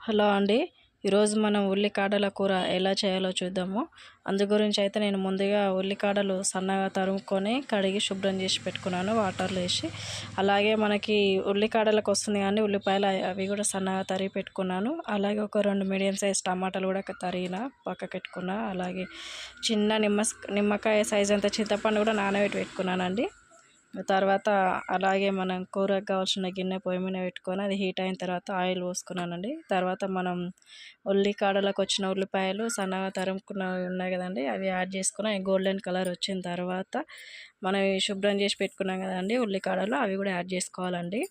Hello అండి. ఈరోజు మనం ఉల్లికాడల కూర ఎలా చేయాలో చూద్దాము. అందు గురించి అయితే నేను ముందుగా ఉల్లికాడలు సన్నగా తరుముకొని కడిగి శుభ్రం చేసి పెట్టుకున్నాను వాటర్లో వేసి. అలాగే మనకి ఉల్లికాడలకు వస్తుంది కానీ ఉల్లిపాయలు అవి కూడా సన్నగా తరిగి పెట్టుకున్నాను. అలాగే ఒక రెండు మీడియం సైజ్ టమాటాలు కూడా తరిగిన పక్క పెట్టుకున్నా అలాగే చిన్న నిమ్మ నిమ్మకాయ సైజ్ అంత చింతపండు కూడా నానబెట్టి పెట్టుకున్నానండి. తర్వాత అలాగే మనం కూరకు కావాల్సిన గిన్నె పొయ్యి మీద పెట్టుకొని అది హీట్ అయిన తర్వాత ఆయిల్ పోసుకున్నానండి. తర్వాత మనం ఉల్లికాడలకు వచ్చిన ఉల్లిపాయలు సన్నగా తరుముకున్నవి ఉన్నాయి కదండి అవి యాడ్ చేసుకుని గోల్డెన్ కలర్ వచ్చిన తర్వాత మనం శుభ్రం చేసి పెట్టుకున్నాం కదండి ఉల్లికాడలు అవి కూడా యాడ్ చేసుకోవాలండి.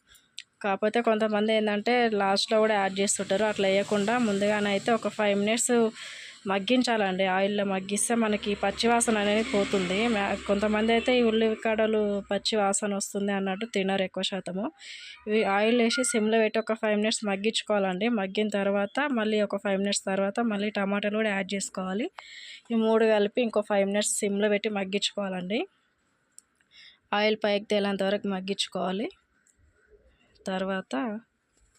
కాకపోతే కొంతమంది ఏంటంటే లాస్ట్లో కూడా యాడ్ చేస్తుంటారు. అట్లా వేయకుండా ముందుగానైతే ఒక ఫైవ్ మినిట్స్ మగ్గించాలండి. ఆయిల్లో మగ్గిస్తే మనకి పచ్చివాసన అనేది పోతుంది. కొంతమంది అయితే ఈ ఉల్లికాడలు పచ్చి వాసన వస్తుంది అన్నట్టు తినరు ఎక్కువ శాతము. ఇవి ఆయిల్ వేసి సిమ్లో పెట్టి ఒక ఫైవ్ మినిట్స్ మగ్గించుకోవాలండి. మగ్గిన తర్వాత మళ్ళీ ఒక ఫైవ్ మినిట్స్ తర్వాత మళ్ళీ టమాటాలు కూడా యాడ్ చేసుకోవాలి. ఈ మూడు కలిపి ఇంకో ఫైవ్ మినిట్స్ సిమ్లో పెట్టి మగ్గించుకోవాలండి. ఆయిల్ పైకి తేలేంత వరకు మగ్గించుకోవాలి. తర్వాత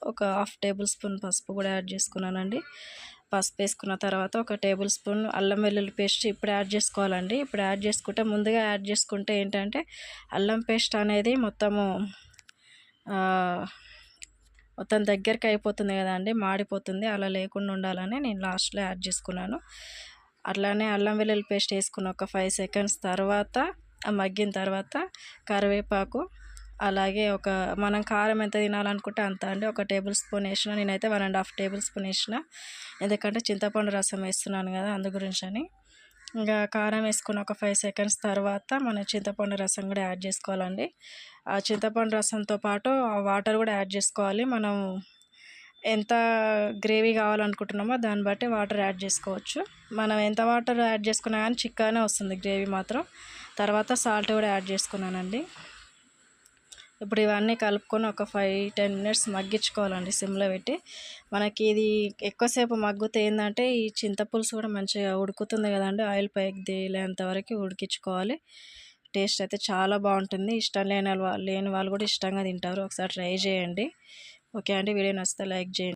ఒక హాఫ్ టేబుల్ స్పూన్ పసుపు కూడా యాడ్ చేసుకున్నానండి. పసుపు వేసుకున్న తర్వాత ఒక టేబుల్ స్పూన్ అల్లం వెల్లుల్లి పేస్ట్ ఇప్పుడు యాడ్ చేసుకోవాలండి. ఇప్పుడు యాడ్ చేసుకుంటే ముందుగా యాడ్ చేసుకుంటే ఏంటంటే అల్లం పేస్ట్ అనేది మొత్తము మొత్తం దగ్గరికి అయిపోతుంది కదండి మాడిపోతుంది. అలా లేకుండా ఉండాలని నేను లాస్ట్లో యాడ్ చేసుకున్నాను. అట్లానే అల్లం వెల్లుల్లి పేస్ట్ వేసుకున్న ఒక ఫైవ్ సెకండ్స్ తర్వాత మగ్గిన తర్వాత కరివేపాకు అలాగే ఒక మనం కారం ఎంత తినాలనుకుంటే అంత అండి. ఒక టేబుల్ స్పూన్ వేసిన నేనైతే one and half tablespoon వేసిన. ఎందుకంటే చింతపండు రసం వేస్తున్నాను కదా అందు గురించి అని. ఇంకా కారం వేసుకున్న ఒక ఫైవ్ సెకండ్స్ తర్వాత మనం చింతపండు రసం కూడా యాడ్ చేసుకోవాలండి. ఆ చింతపండు రసంతో పాటు ఆ వాటర్ కూడా యాడ్ చేసుకోవాలి. మనం ఎంత గ్రేవీ కావాలనుకుంటున్నామో దాన్ని బట్టి వాటర్ యాడ్ చేసుకోవచ్చు. మనం ఎంత వాటర్ యాడ్ చేసుకున్నా కానీ చిక్కగానే వస్తుంది గ్రేవీ మాత్రం. తర్వాత సాల్ట్ కూడా యాడ్ చేసుకున్నానండి. ఇప్పుడు ఇవన్నీ కలుపుకొని ఒక ఫైవ్ టెన్ మినిట్స్ మగ్గించుకోవాలండి సిమ్లో పెట్టి. మనకి ఇది ఎక్కువసేపు మగ్గుతే ఏంటంటే ఈ చింతపులుసు కూడా మంచిగా ఉడుకుతుంది కదండి. ఆయిల్ పైకి తేలేంత వరకు ఉడికించుకోవాలి. టేస్ట్ అయితే చాలా బాగుంటుంది. ఇష్టం లేని వాళ్ళు లేని వాళ్ళు కూడా ఇష్టంగా తింటారు. ఒకసారి ట్రై చేయండి. ఓకే అండి. వీడియో నచ్చితే లైక్ చేయండి.